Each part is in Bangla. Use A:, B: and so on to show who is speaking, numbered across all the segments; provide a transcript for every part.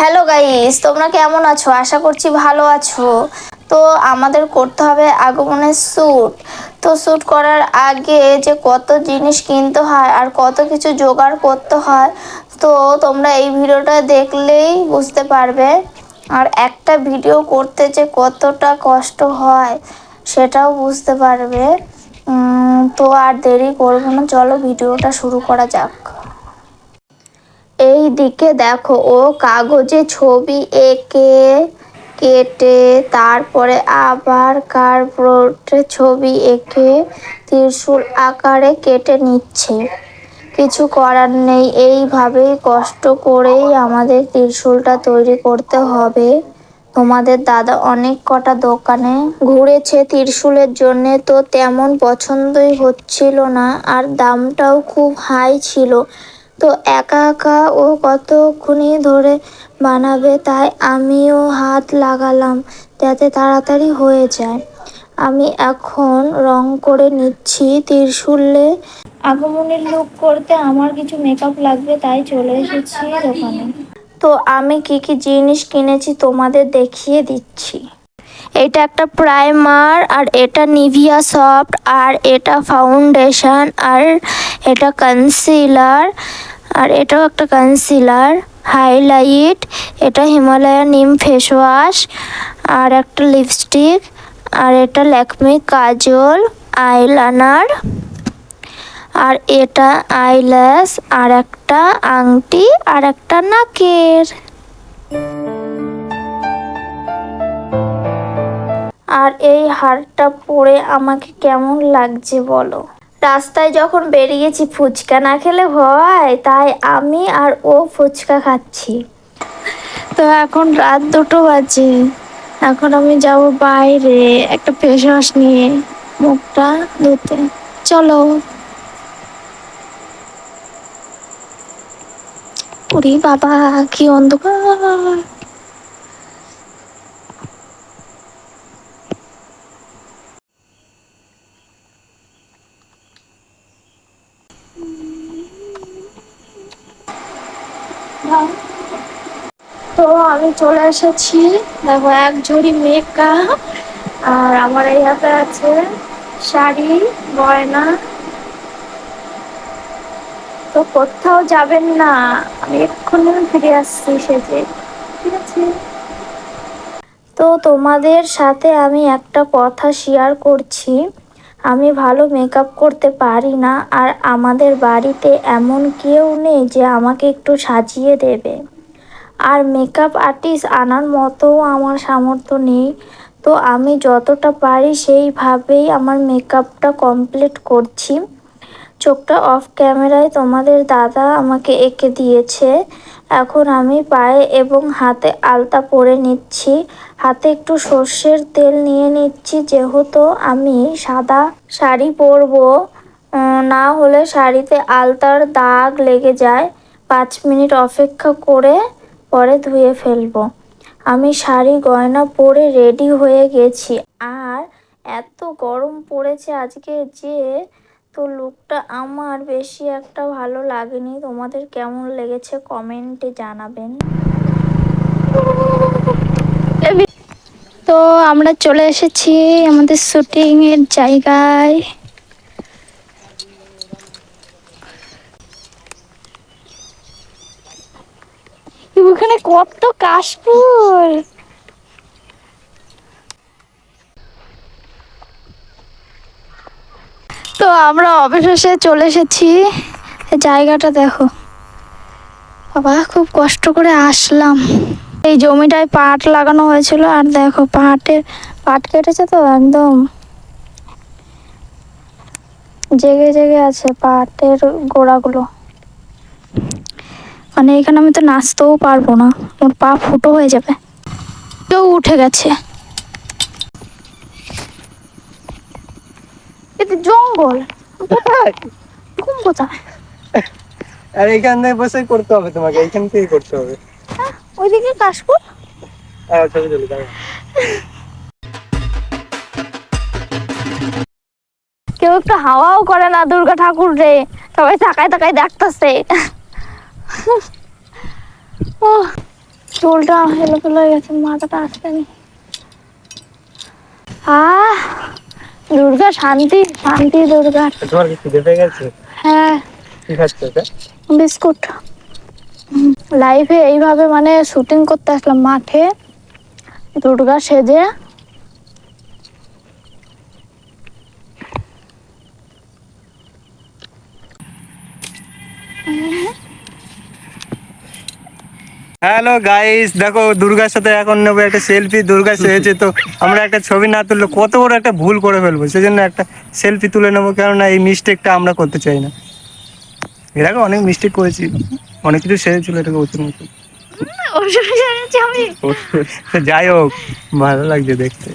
A: হ্যালো গাইস তোমরা কেমন আছো? আশা করছি ভালো আছো। তো আমাদের করতে হবে আগমনের স্যুট তো শ্যুট করার আগে যে কত জিনিস কিনতে হয় আর কত কিছু জোগাড় করতে হয়, তো তোমরা এই ভিডিওটা দেখলেই বুঝতে পারবে। আর একটা ভিডিও করতে যে কতটা কষ্ট হয়, সেটাও বুঝতে পারবে। তো আর দেরি করব না। চলো ভিডিওটা শুরু করা যাক। এই দিকে দেখো, ও কাগজে ছবি এঁকে কেটে তারপরে আবার কার্ডবোর্ডে ছবি এঁকে ত্রিশূল আকারে কেটে নিচ্ছে। কিছু করার নেই, এইভাবেই কষ্ট করেই আমাদের ত্রিশূলটা তৈরি করতে হবে। তোমাদের দাদা অনেক কটা দোকানে ঘুরেছে ত্রিশূলের জন্য, তো তেমন পছন্দই হচ্ছিল না, আর দামটাও খুব হাই ছিল। তো একা একা ও কতক্ষণই ধরে বানাবে তাই আমিও হাত লাগালাম যাতে তাড়াতাড়ি হয়ে যায়। আমি এখন রং করে নিচ্ছি ত্রিশূলে। আগমনের লুক করতে আমার কিছু মেকআপ লাগবে তাই চলে এসেছি দোকানে। তো আমি কি কি জিনিস কিনেছি তোমাদের দেখিয়ে দিচ্ছি। এটা একটা প্রাইমার আর এটা নিভিয়া সফট আর এটা ফাউন্ডেশন আর এটা কনসিলার আর এটাও একটা কনসিলার হাইলাইট এটা হিমালয়া নিম ফেস ওয়াশ আর একটা লিপস্টিক আর এটা ল্যাকমি কাজল আইলানার আর এটা আইল্যাশ আর একটা আংটি, আর একটা নাকের। আর এই হারটা পরে আমাকে কেমন লাগছে বলো? রাস্তায় যখন বেরিয়েছি ফুচকা না খেলে হয় তাই আমি আর ও ফুচকা খাচ্ছি। তো এখন রাত দুটো বাজে। এখন আমি যাব বাইরে একটা ফেস ওয়াশ নিয়ে মুখটা ধুতে। চলো। ওরে বাবা, কি অন্ধকার। তো আমি চলে এসেছি। দেখো, এক ঝুড়ি মেকআপ আর আমার এই হাতে আছে শাড়ি, গয়না। তো কোথাও যাবেন না, আমি এক্ষুনি ফিরে আসছি সেজে, ঠিক আছে? তো তোমাদের সাথে আমি একটা কথা শেয়ার করছি। আমি ভালো মেকআপ করতে পারি না আর আমাদের বাড়িতে এমন কেউ নেই যে আমাকে একটু সাজিয়ে দেবে। আর মেকআপ আর্টিস্ট আনার মতো আমার সামর্থ্য নেই। তো আমি যতটা পারি সেইভাবেই আমার মেকআপটা কমপ্লিট করছি। চোখটা অফ ক্যামেরায় তোমাদের দাদা আমাকে এঁকে দিয়েছে। এখন আমি পায়ে এবং হাতে আলতা পরে নিচ্ছি। হাতে একটু সর্ষের তেল নিয়ে নিচ্ছি, যেহেতু আমি সাদা শাড়ি পরবো। না হলে শাড়িতে আলতার দাগ লেগে যায়। পাঁচ মিনিট অপেক্ষা করে পরে ধুয়ে ফেলব। আমি শাড়ি গয়না পরে রেডি হয়ে গেছি। আর এত গরম পড়েছে আজকে যে তো লুকটা আমার বেশি একটা ভালো লাগেনি। তোমাদের কেমন লেগেছে কমেন্টে জানাবেন। তো আমরা চলে এসেছি আমাদের শুটিং এর জায়গায়। ওখানে কত কাশফুল! তো আমরা অবশেষে চলে এসেছি। জায়গাটা দেখো। বাবা, খুব কষ্ট করে আসলাম। এই জমিটায় পাট লাগানো হয়েছিল, আর দেখো পাটের, পাট কেটেছে তো একদম। জেগে জেগে আছে পাটের গোড়াগুলো। মানে এখানে আমি তো নাচতেও পারব না আমার পা ফুটো হয়ে যাবে। কেউ উঠে গেছে। জঙ্গল।
B: কোথায়?
A: কোন কোথায়?
B: আর এখান থেকে বসে করতে হবে তোমাকে এইখান থেকে করতে হবে।
A: ওইদিকে কাশফুল।
B: হ্যাঁ ছবি তুলি দাঁড়াও।
A: কেউ একটু হাওয়াও করে না দুর্গা ঠাকুর রে সবাই তাকায় তাকায় দেখতেছে। ও চুলটা হেলো ফেলো হয়ে গেছে মাথাটা আসতে আহ দুর্গা শান্তি শান্তি দুর্গা।
B: তোমার কি খিদে পেয়ে গেছে?
A: হ্যাঁ।
B: কি খাচ্ছ
A: বিস্কুট। লাইভে এইভাবে মানে শুটিং করতে আসলাম মাঠে। দুর্গা সেজে
B: হ্যালো গাইস দেখো দুর্গার সাথে এখন নেব একটা সেলফি দুর্গা সেজেছে তো আমরা একটা ছবি না তুললে কত বড় একটা ভুল করে ফেলব। সেজন্য একটা সেলফি তুলে নেব কেননা এই মিস্টেকটা আমরা করতে চাই না। এর আগে অনেক মিস্টেক করেছি। অনেক কিছু সেরেছিল এটাকে ওষুধ মতো। যাই হোক ভালো লাগছে দেখতে।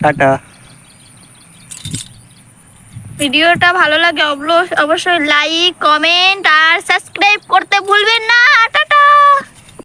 B: টাটা।
A: ভিডিওটা ভালো লাগে অবশ্যই লাইক কমেন্ট আর সাবস্ক্রাইব করতে ভুলবেন না। আর